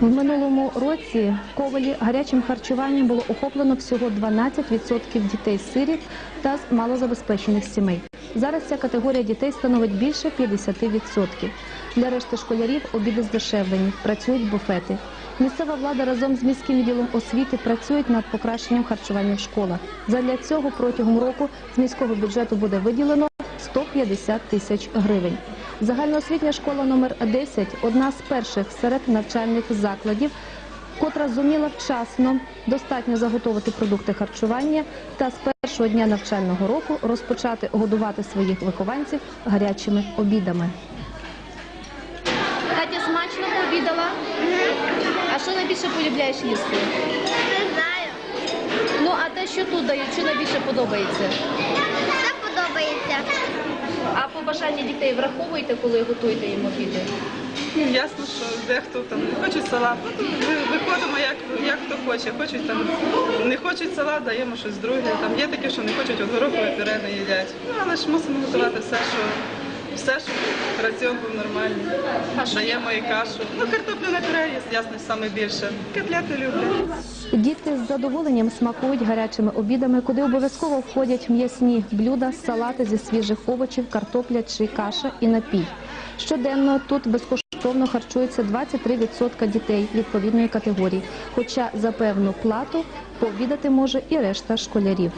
В минулому році в Ковелі гарячим харчуванням було охоплено всього 12% дітей-сиріт та з малозабезпечених сімей. Зараз ця категорія дітей становить більше 50%. Для решти школярів обіди здешевлені, працюють буфети. Місцева влада разом з міським відділом освіти працюють над покращенням харчування в школах. Задля цього протягом року з міського бюджету буде виділено 150 тисяч гривень. Загальноосвітня школа номер 10 – одна з перших серед навчальних закладів, котра зуміла вчасно достатньо заготовити продукти харчування та з першого дня навчального року розпочати годувати своїх вихованців гарячими обідами. Катя смачно пообідала. А що найбільше полюбляєш їсти? Не знаю. Ну а те, що тут дають, що найбільше подобається? Все подобається. А побажання дітей враховуєте, коли готуєте їм обіди? Ну, ясно, що дехто там не хоче салат. Ну, виходимо, як, як хто хоче. Хочуть там, не хочуть салат, даємо щось друге. Там є такі, що не хочуть от горохове пюре не їдять. Ну, але ж мусимо готувати все, що все, щоб раціон був нормальний. А що Даємо і кашу. Ну, картоплю на пюре є, ясно, саме більше. Котлети люблять. Діти з задоволенням смакують гарячими обідами, куди обов'язково входять м'ясні блюда, салати зі свіжих овочів, картопля чи каша і напій. Щоденно тут безкоштовно харчується 23% дітей відповідної категорії, хоча за певну плату пообідати може і решта школярів.